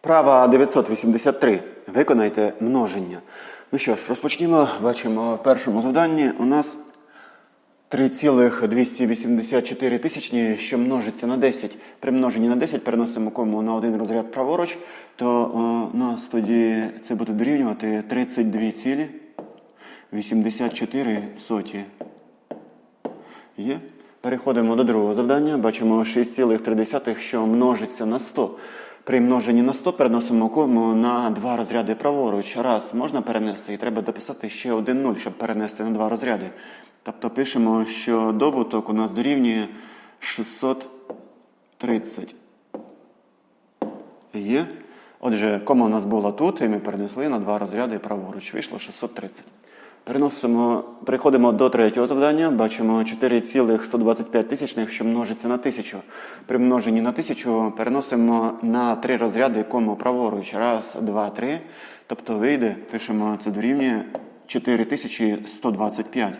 Вправа 983. Виконайте множення. Ну що ж, розпочнімо. Бачимо в першому завданні у нас 3,284 тисячні, що множиться на 10. При множенні на 10 переносимо кому на один розряд праворуч, то у нас тоді це буде дорівнювати 32,84 соті. Є. Переходимо до другого завдання. Бачимо 6,3, що множиться на 100. При множенні на 100 переносимо кому на два розряди праворуч. Раз можна перенести, і треба дописати ще один 0, щоб перенести на два розряди. Тобто пишемо, що добуток у нас дорівнює 630. Є. Отже, кома у нас була тут, і ми перенесли на два розряди праворуч. Вийшло 630. Переносимо, переходимо до третього завдання. Бачимо 4,125 тисячних, що множиться на 1000. При множенні на 1000 переносимо на три розряди кому праворуч. Раз, два, три. Тобто вийде, пишемо, це дорівнює 4125.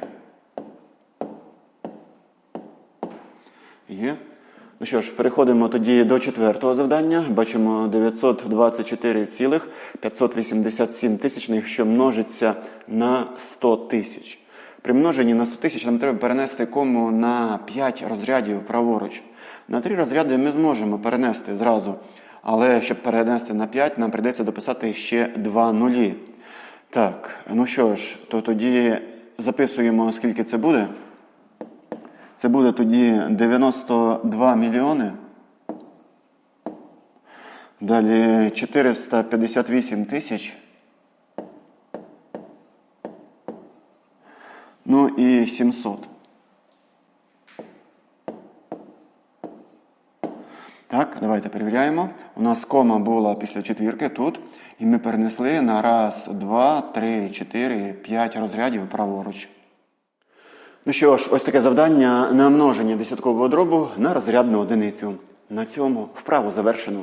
Є. Ну що ж, переходимо тоді до четвертого завдання. Бачимо 924,587 тисячних, що множиться на 100 тисяч. При множенні на 100 тисяч нам треба перенести кому на 5 розрядів праворуч. На 3 розряди ми зможемо перенести зразу. Але щоб перенести на 5, нам прийдеться дописати ще 2 нулі. Так, ну що ж, то тоді записуємо, скільки це буде. Це буде тоді 92 мільйони. Далі 458 тисяч. Ну і 700. Так, давайте перевіряємо. У нас кома була після четвірки тут. І ми перенесли на раз, два, три, чотири, п'ять розрядів праворуч. Ну що ж, ось таке завдання на множення десяткового дробу на розрядну одиницю. На цьому вправу завершено.